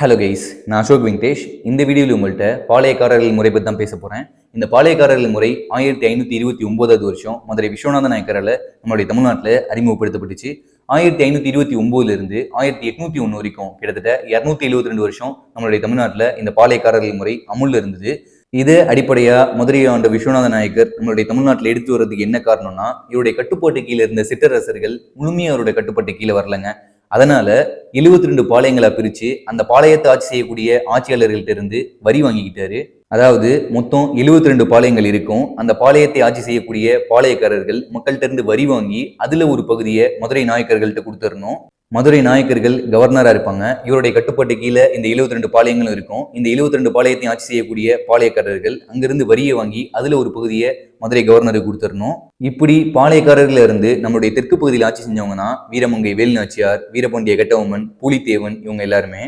Hello guys நான் அசோக் வெங்கடேஷ். இந்த வீடியோவில் உங்கள்கிட்ட பாளையக்காரர்கள் முறை பற்றி தான் பேச போகிறேன் இந்த பாளையக்காரர்கள் முறை ஆயிரத்தி ஐநூற்றி இருபத்தி ஒம்போதாவது வருஷம் மதுரை விஸ்வநாத நாயக்கரால் நம்மளுடைய தமிழ்நாட்டில் அறிமுகப்படுத்தப்பட்டுச்சு. ஆயிரத்தி ஐநூற்றி இருபத்தி ஒம்போதுலேருந்து ஆயிரத்தி எட்நூற்றி ஒன்று வரைக்கும் கிட்டத்தட்ட இரநூத்தி எழுபத்தி ரெண்டு வருஷம் நம்மளுடைய தமிழ்நாட்டில் இந்த பாளையக்காரர்கள் முறை அமுல்ல இருந்தது. இது அடிப்படையாக மதுரை ஆண்ட விஸ்வநாத நாயக்கர் நம்மளுடைய தமிழ்நாட்டில் எடுத்து வர்றதுக்கு என்ன காரணம்னா இவருடைய கட்டுப்பாட்டு கீழே இருந்த சிற்றரசர்கள் முழுமையாக அவருடைய கட்டுப்பாட்டு கீழே வரலங்க. அதனால எழுபத்தி ரெண்டு பாளையங்களை பிரிச்சு அந்த பாளையத்தை ஆட்சி செய்யக்கூடிய ஆட்சியாளர்கள்ட்ட இருந்து வரி வாங்கிக்கிட்டாரு. அதாவது மொத்தம் எழுபத்தி ரெண்டு பாளையங்கள் இருக்கும். அந்த பாளையத்தை ஆட்சி செய்யக்கூடிய பாளையக்காரர்கள் மக்கள்கிட்ட இருந்து வரி வாங்கி அதுல ஒரு பகுதியை மதுரை நாயக்கர்கள்ட்ட கொடுத்துடணும். மதுரை நாயக்கர்கள் கவர்னராக இருப்பாங்க. இவருடைய கட்டுப்பாட்டு கீழே இந்த 72 ரெண்டு பாளையங்களும் இருக்கும். இந்த 72 ரெண்டு பாளையத்தையும் ஆட்சி செய்யக்கூடிய பாளையக்காரர்கள் அங்கிருந்து வரியை வாங்கி அதில் ஒரு பகுதியை மதுரை கவர்னருக்கு கொடுத்துடணும். இப்படி பாளையக்காரர்கள இருந்து நம்மளுடைய தெற்கு பகுதியில் ஆட்சி செஞ்சவங்கன்னா வீரமங்கை வேலுநாச்சியார் வீரபாண்டிய கட்டவம்மன் பூலித்தேவன் இவங்க எல்லாருமே